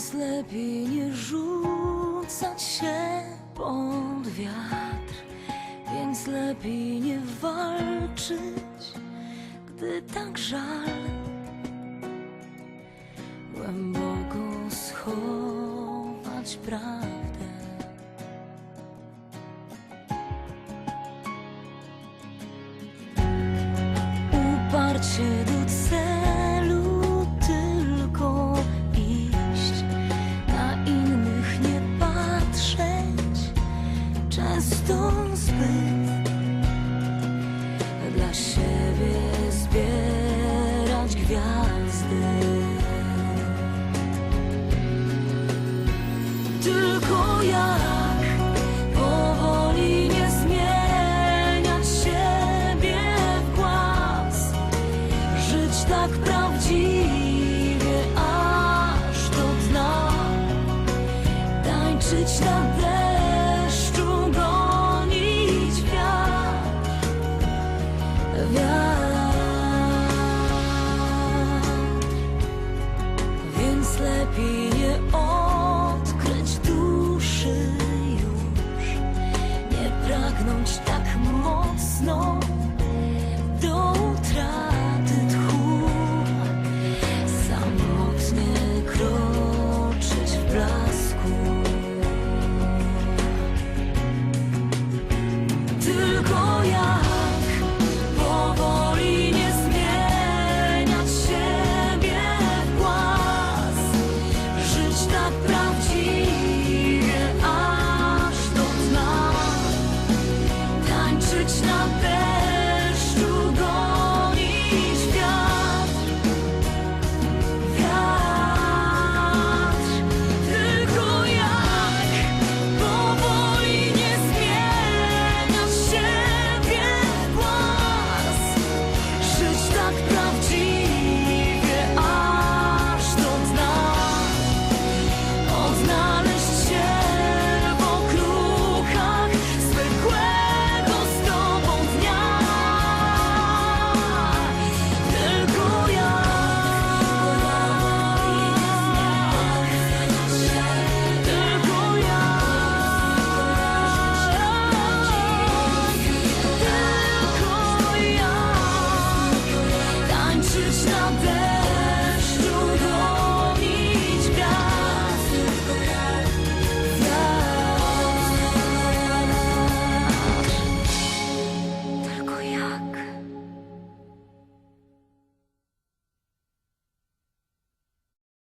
Więc lepiej nie rzucać się pod wiatr. Więc lepiej nie walczyć, gdy tak żal. Głęboko schować prawdę. Uparcie do dla siebie zbierać gwiazdy. Tylko jak powoli nie zmieniać siebie w głaz Żyć tak prawdziwie aż do dna Tańczyć na deszczu, lepiej nie odkryć duszy już, nie pragnąć tak mocno